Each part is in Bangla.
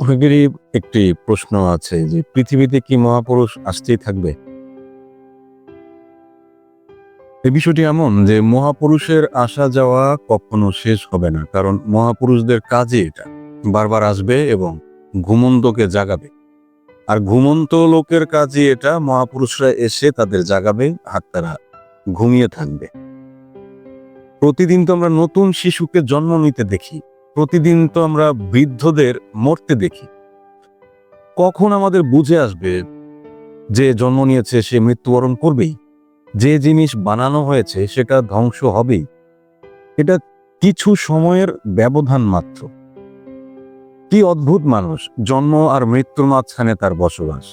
অনেকেরই একটি প্রশ্ন আছে যে পৃথিবীতে কি মহাপুরুষ আসতেই থাকবে? এই বিষয়টি এমন যে মহাপুরুষের আসা যাওয়া কখনো শেষ হবে না, কারণ মহাপুরুষদের কাজই এটা। বারবার আসবে এবং ঘুমন্তকে জাগাবে। আর ঘুমন্ত লোকের কাজই এটা, মহাপুরুষরা এসে তাদের জাগাবে, আর তারা ঘুমিয়ে থাকবে। প্রতিদিন তো আমরা নতুন শিশুকে জন্ম নিতে দেখি। প্রতিদিন তো আমরা বৃদ্ধদের মরতে দেখি। কখন আমাদের বুঝে আসবে যে জন্ম নিয়েছে, সে মৃত্যুবরণ করবেই? যে জিনিস বানানো হয়েছে, সেটা ধ্বংস হবেই। এটা কিছু সময়ের ব্যবধান মাত্র। কি অদ্ভুত মানুষ, জন্ম আর মৃত্যুর মাঝখানে তার বসবাস,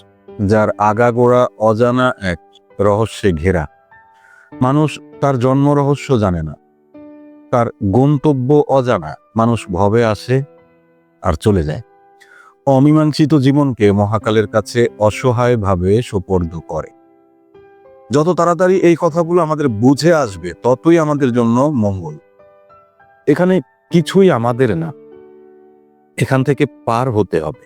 যার আগাগোড়া অজানা এক রহস্যে ঘেরা। মানুষ তার জন্ম রহস্য জানে না, তার গন্তব্য অজানা। মানুষ ভবে আসে আর চলে যায়। অমীমাংসিত জীবনকে মহাকালের কাছে অসহায়ভাবে সোপর্দ করে। যত তাড়াতাড়ি এই কথাগুলো আমাদের বুঝে আসবে, ততই আমাদের জন্য মঙ্গল। এখানে কিছুই আমাদের না। এখান থেকে পার হতে হবে।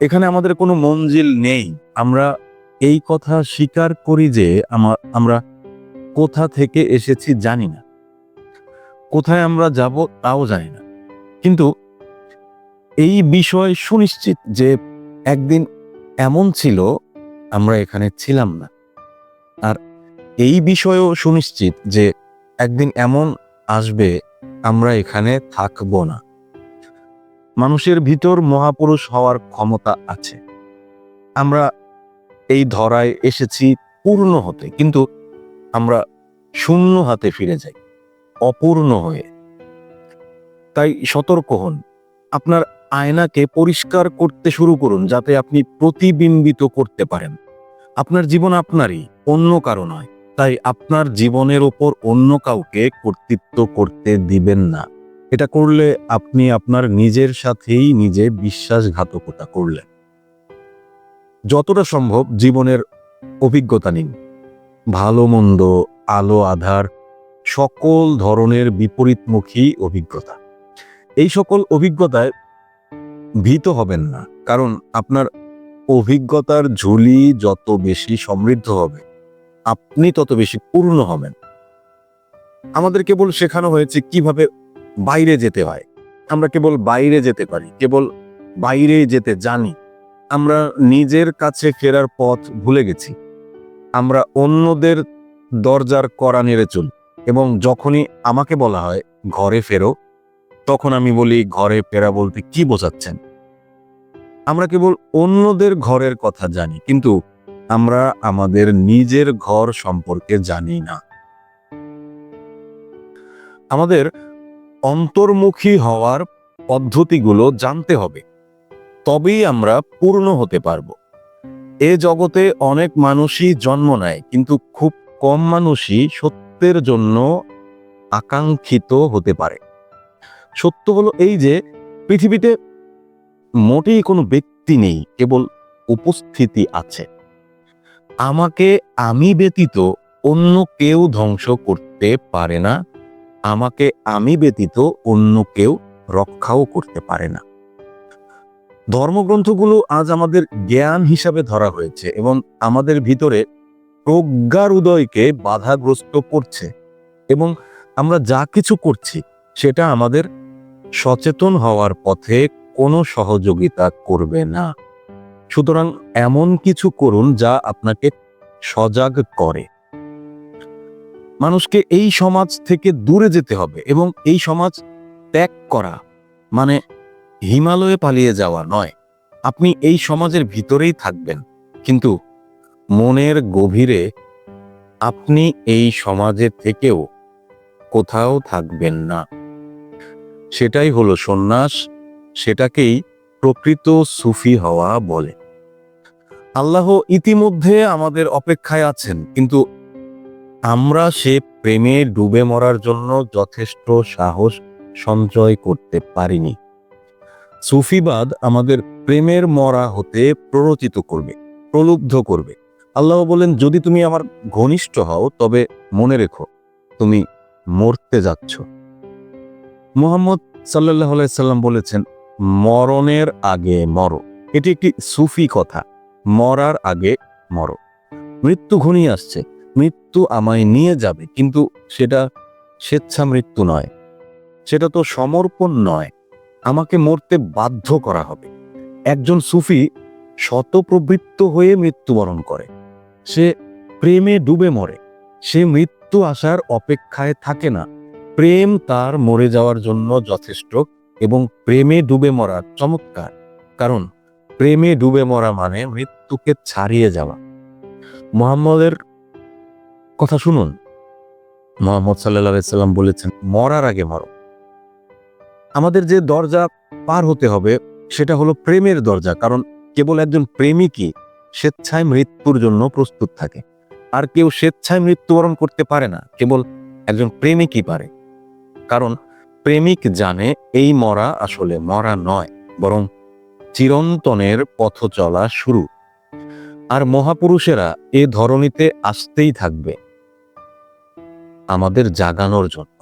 এখানে আমাদের কোনো মঞ্জিল নেই। আমরা এই কথা স্বীকার করি যে আমরা কোথা থেকে এসেছি জানি না। কোথায় আমরা যাব তাও জানি না। কিন্তু এই বিষয় সুনিশ্চিত যে একদিন এমন ছিল, আমরা এখানে ছিলাম না। আর এই বিষয়ও সুনিশ্চিত যে একদিন এমন আসবে, আমরা এখানে থাকব না। মানুষের ভিতর মহাপুরুষ হওয়ার ক্ষমতা আছে। আমরা এই ধরায় এসেছি পূর্ণ হতে, কিন্তু আমরা শূন্য হাতে ফিরে যাই। অপূর্ণ হয়ে। তাই সতর্ক হন। আপনার আয়নাকে পরিষ্কার করতে শুরু করুন যাতে আপনি প্রতিবিম্বিত করতে পারেন। আপনার জীবন আপনারই, অন্য কারও নয়। তাই আপনার জীবনের ওপর অন্য কাউকে কর্তৃত্ব করতে দিবেন না। এটা করলে আপনি আপনার নিজের সাথেই নিজে বিশ্বাসঘাতকতা করলেন। যতটা সম্ভব জীবনের অভিজ্ঞতা নিন। ভালো মন্দ, আলো, আধার সকল ধরনের বিপরীতমুখী অভিজ্ঞতা। এই সকল অভিজ্ঞতায় ভীত হবেন না, কারণ আপনার অভিজ্ঞতার ঝুলি যত বেশি সমৃদ্ধ হবে, আপনি তত বেশি পূর্ণ হবেন। আমাদের কেবল শেখানো হয়েছে কীভাবে বাইরে যেতে হয়। আমরা কেবল বাইরে যেতে পারি, কেবল বাইরে যেতে জানি। আমরা নিজের কাছে ফেরার পথ ভুলে গেছি। আমরা অন্যদের দরজার কড়া নেড়ে চলি। এবং যখনই আমাকে বলা হয়, ঘরে ফেরো, তখন আমি বলি, ঘরে ফেরা বলতে কি বোঝাচ্ছেন? আমরা কেবল অন্যদের ঘরের কথা জানি, কিন্তু আমরা আমাদের নিজের ঘর সম্পর্কে জানি না। আমাদের অন্তর্মুখী হওয়ার পদ্ধতিগুলো জানতে হবে, তবেই আমরা পূর্ণ হতে পারব। এ জগতে অনেক মানুষই জন্ম নেয়, কিন্তু খুব কম মানুষই সত্যের জন্য আকাঙ্ক্ষিত হতে পারে। সত্য হলো এই যে, পৃথিবীতে মোটেই কোনো ব্যক্তি নেই, কেবল উপস্থিতি আছে। আমাকে আমি ব্যতীত অন্য কেউ ধ্বংস করতে পারে না, আমাকে আমি ব্যতীত অন্য কেউ রক্ষাও করতে পারে না। ধর্মগ্রন্থগুলো আজ আমাদের জ্ঞান হিসাবে ধরা হয়েছে এবং আমাদের ভিতরে প্রজ্ঞার উদয়কে বাধাগ্রস্ত করছে এবং আমরা যা কিছু করছি সেটা আমাদের সচেতন হওয়ার পথে কোনো সহযোগিতা করবে না। সুতরাং এমন কিছু করুন যা আপনাকে সজাগ করে। মানুষকে এই সমাজ থেকে দূরে যেতে হবে এবং এই সমাজ ত্যাগ করা মানে হিমালয়ে পালিয়ে যাওয়া নয়। আপনি এই সমাজের ভিতরেই থাকবেন। কিন্তু মনের গভীরে আপনি এই সমাজে থেকেও কোথাও থাকবেন না। সেটাই হলো সন্ন্যাস, সেটাকেই প্রকৃত সুফি হওয়া বলে। আল্লাহ ইতিমধ্যে আমাদের অপেক্ষায় আছেন, কিন্তু আমরা সে প্রেমে ডুবে মরার জন্য যথেষ্ট সাহস সঞ্চয় করতে পারিনি। সুফিবাদ আমাদের প্রেমের মরা হতে প্ররোচিত করবে, প্রলুব্ধ করবে। আল্লাহ বলেন, যদি তুমি আমার ঘনিষ্ঠ হও, তবে মনে রেখো, তুমি মরতে যাচ্ছ। মোহাম্মদ সাল্লাহ সাল্লাম বলেছেন, মরণের আগে মর। এটি একটি সুফি কথা, মরার আগে মর। মৃত্যু ঘনিয়ে আসছে, মৃত্যু আমায় নিয়ে যাবে, কিন্তু সেটা স্বেচ্ছা মৃত্যু নয়, সেটা তো সমর্পণ নয়। আমাকে মরতে বাধ্য করা হবে। একজন সুফি শতপ্রবৃত্ত হয়ে মৃত্যুবরণ করে। সে প্রেমে ডুবে মরে। সে মৃত্যু আসার অপেক্ষায় থাকে না। প্রেম তার মরে যাওয়ার জন্য যথেষ্ট এবং প্রেমে ডুবে মরা চমৎকার। কারণ প্রেমে ডুবে মরা মানে মৃত্যুকে ছাড়িয়ে যাওয়া। মোহাম্মদের কথা শুনুন। মোহাম্মদ সাল্লাহ সাল্লাম বলেছেন, মরার আগে মরো। আমাদের যে দরজা পার হতে হবে, সেটা হলো প্রেমের দরজা। কারণ কেবল একজন প্রেমিকই স্বেচ্ছায় মৃত্যুর জন্য প্রস্তুত থাকে। আর কেউ স্বেচ্ছায় মৃত্যুবরণ করতে পারে না, কেবল একজন প্রেমিকই পারে। কারণ প্রেমিক জানে এই মরা আসলে মরা নয়, বরং চিরন্তনের পথ চলা শুরু। আর মহাপুরুষেরা এ ধরনীতে আসতেই থাকবে। আমাদের জাগানোর জন্য।